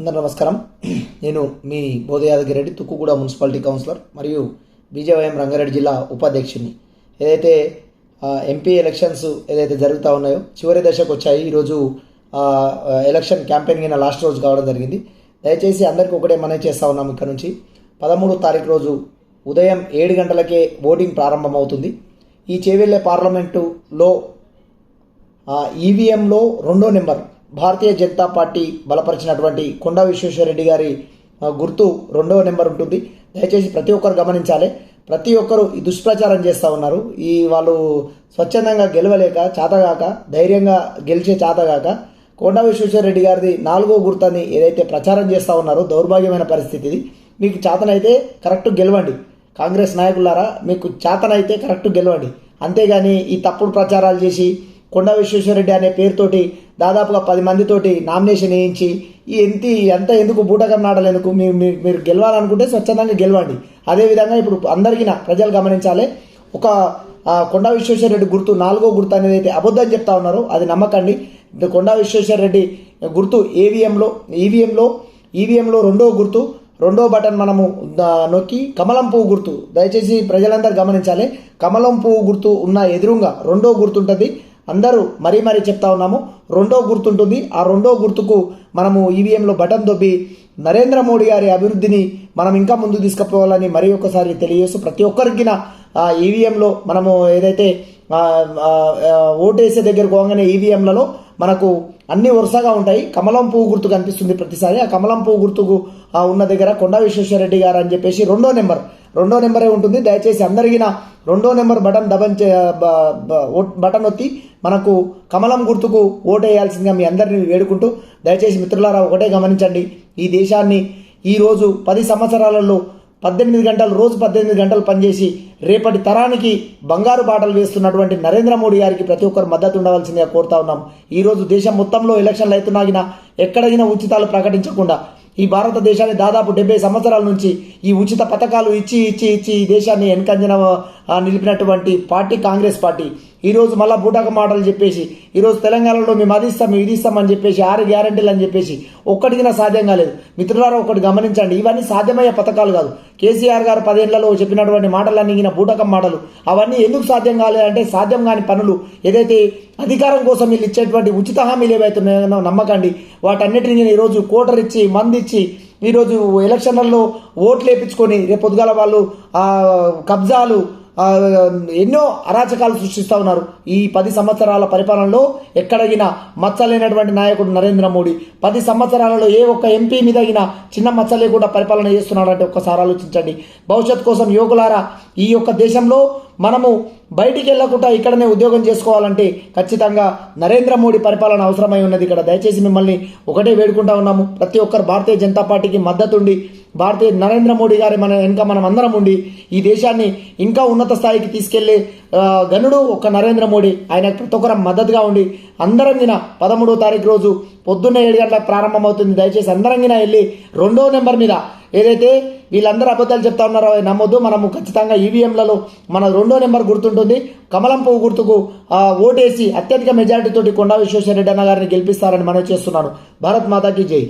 అందరు నమస్కారం. నేను మీ బోధయాదగిరెడ్డి తుక్కుగూడ మున్సిపాలిటీ కౌన్సిలర్ మరియు బీజేవైఎం రంగారెడ్డి జిల్లా ఉపాధ్యక్షుని ఏదైతే ఎంపీ ఎలక్షన్స్ ఏదైతే జరుగుతూ ఉన్నాయో చివరి దశకు వచ్చాయి. ఈరోజు ఎలక్షన్ క్యాంపెయిన్ లాస్ట్ రోజు కావడం జరిగింది. దయచేసి అందరికీ ఒకటే మనం చేస్తూ ఉన్నాం ఇక్కడ నుంచి. పదమూడు తారీఖు రోజు ఉదయం ఏడు గంటలకే ఓటింగ్ ప్రారంభమవుతుంది. ఈ చేవెళ్ళే పార్లమెంటులో ఈవీఎంలో రెండో నెంబర్ భారతీయ జనతా పార్టీ బలపరిచినటువంటి కొండా విశ్వేశ్వరరెడ్డి గారి గుర్తు రెండవ నెంబర్ ఉంటుంది. దయచేసి ప్రతి ఒక్కరు గమనించాలి. ప్రతి ఒక్కరు ఈ దుష్ప్రచారం చేస్తూ ఉన్నారు. ఈ వాళ్ళు స్వచ్ఛందంగా గెలవలేక చాతగాక ధైర్యంగా గెలిచే చాతగాక కొండా విశ్వేశ్వరరెడ్డి గారిది నాలుగో గుర్తని ఏదైతే ప్రచారం చేస్తూ ఉన్నారో దౌర్భాగ్యమైన పరిస్థితి ఇది మీకు చాతనైతే కరెక్ట్ గెలవండి. కాంగ్రెస్ నాయకులారా మీకు చేతనైతే కరెక్ట్ గెలవండి. అంతేగాని ఈ తప్పుడు ప్రచారాలు చేసి కొండా విశ్వేశ్వరరెడ్డి అనే పేరుతోటి దాదాపుగా పది మందితోటి నామినేషన్ వేయించి ఎంత ఎంత ఎందుకు బూటకం నాడలేందుకు మీరు మీరు- గెలవాలనుకుంటే స్వచ్ఛందంగా గెలవండి. అదేవిధంగా ఇప్పుడు అందరికీ నా ప్రజలు గమనించాలి. ఒక కొండ కొండా విశ్వేశ్వరరెడ్డి గుర్తు నాలుగో గుర్తు అనేది అయితే అబద్ధం చెప్తా ఉన్నారు. అది నమ్మకండి. కొండ కొండా విశ్వేశ్వరరెడ్డి గుర్తు ఏవిఎంలో ఈవీఎంలో ఈవీఎంలో రెండో గుర్తు రెండో బటన్ మనము నొక్కి కమలం పువ్వు గుర్తు. దయచేసి ప్రజలందరూ గమనించాలి. కమలం పువ్వు గుర్తు ఉన్న ఎదురుగా రెండో గుర్తుంటుంది. అందరూ మరీ మరీ చెప్తా ఉన్నాము. రెండో గుర్తుంటుంది. ఆ రెండో గుర్తుకు మనము ఈవీఎంలో బటన్ దొబ్బి నరేంద్ర మోడీ గారి అభివృద్ధిని మనం ఇంకా ముందు తీసుకుపోవాలని మరీ ఒకసారి తెలియజేస్తూ ప్రతి ఒక్కరికి ఆ ఈవీఎంలో మనము ఏదైతే ఓటేసే దగ్గర పోగానే ఈవీఎంలలో మనకు అన్ని వరుసగా ఉంటాయి. కమలం పువ్వు గుర్తు కనిపిస్తుంది ప్రతిసారి. ఆ కమలం పువ్వు గుర్తుకు ఉన్న దగ్గర కొండ విశ్వేశ్వరరెడ్డి గారు అని చెప్పేసి రెండో నెంబర్ రెండో నెంబరే ఉంటుంది. దయచేసి అందరికీ రెండో నెంబర్ బటన్ దబన్ చే- బ- ఓట్ బటన్ ఒత్తి మనకు కమలం గుర్తుకు ఓటేయాల్సిందిగా మీ అందరిని వేడుకుంటూ దయచేసి మిత్రులారా ఒకటే గమనించండి. ఈ దేశాన్ని ఈరోజు పది సంవత్సరాలలో పద్దెనిమిది గంటలు రోజు పద్దెనిమిది గంటలు పనిచేసి రేపటి తరానికి బంగారు బాటలు వేస్తున్నటువంటి నరేంద్ర మోడీ గారికి ప్రతి ఒక్కరు మద్దతు ఉండవలసిందిగా కోరుతా ఉన్నాం. ఈరోజు దేశం మొత్తంలో ఎలక్షన్లు అవుతున్నాగినా ఎక్కడైనా ఉచితాలు ప్రకటించకుండా ఈ భారతదేశాన్ని దాదాపు డెబ్బై సంవత్సరాల నుంచి ఈ ఉచిత పథకాలు ఇచ్చి ఇచ్చి ఇచ్చి ఈ దేశాన్ని వెనకంజన నిలిపినటువంటి పార్టీ కాంగ్రెస్ పార్టీ ఈరోజు మళ్ళీ మళ్ళా బూటక మాటలు చెప్పేసి ఈరోజు తెలంగాణలో మేము అది ఇస్తాం ఇది ఇస్తామని అని చెప్పేసి ఆరు గ్యారంటీలు అని చెప్పేసి ఒక్కటికినా సాధ్యం కాలేదు. మిత్రులారా ఒకటి గమనించండి. ఇవన్నీ సాధ్యమయ్యే పథకాలు కాదు. కేసీఆర్ గారు పదేళ్ళలో చెప్పినటువంటి మాటలన్నీ ఈయన బూటకం మాటలు. అవన్నీ ఎందుకు సాధ్యం కాలేదంటే సాధ్యం కాని పనులు ఏదైతే అధికారం కోసం వీళ్ళు ఇచ్చేటువంటి ఉచిత హామీలు ఏవైతున్నాయో నమ్మకండి వాటన్నిటిని ఈరోజు కోటర్ ఇచ్చి మందిచ్చి ఈరోజు ఎలక్షన్లలో ఓట్లు వేయించుకొని రేపు పొద్దుగాల వాళ్ళు కబ్జాలు ఎన్నో అరాచకాలు సృష్టిస్తూ ఉన్నారు. ఈ పది సంవత్సరాల పరిపాలనలో ఎక్కడగిన మచ్చలేనటువంటి నాయకుడు నరేంద్ర మోడీ పది సంవత్సరాలలో ఏ ఒక్క ఎంపీ మీద అయినా చిన్న మచ్చ లేకుండా పరిపాలన చేస్తున్నాడంటే ఒక్కసారి ఆలోచించండి. భవిష్యత్ కోసం యువకులారా ఈ యొక్క దేశంలో మనము బయటికి వెళ్ళకుండా ఇక్కడనే ఉద్యోగం చేసుకోవాలంటే ఖచ్చితంగా నరేంద్ర మోడీ పరిపాలన అవసరమై ఉన్నది. ఇక్కడ దయచేసి మిమ్మల్ని ఒకటే వేడుకుంటా ఉన్నాము. ప్రతి ఒక్కరు భారతీయ జనతా పార్టీకి మద్దతుండి భారతీయ నరేంద్ర మోడీ గారి మన వెనుక మనం అందరం ఉండి ఈ దేశాన్ని ఇంకా ఉన్నత స్థాయికి తీసుకెళ్ళే గనుడు ఒక నరేంద్ర మోడీ. ఆయన ప్రతి ఒక్కరం మద్దతుగా ఉండి అందరంగిన పదమూడో తారీఖు రోజు పొద్దున్న ఏడు గంటలకు ప్రారంభమవుతుంది. దయచేసి అందరంగిన వెళ్ళి రెండో నెంబర్ మీద ఏదైతే వీళ్ళందరూ అబద్ధాలు చెప్తా ఉన్నారో అవి నమ్మొద్దు. మనము ఖచ్చితంగా ఈవీఎంలలో మన రెండో నెంబర్ గుర్తుంటుంది. కమలం పువ్వు గుర్తుకు ఆ, ఓటేసి అత్యధిక మెజారిటీతోటి కొండా విశ్వేశ్వరరెడ్డి అన్న గారిని గెలిపిస్తారని మనం చేస్తున్నాను. భారత్ మాతాకి జై.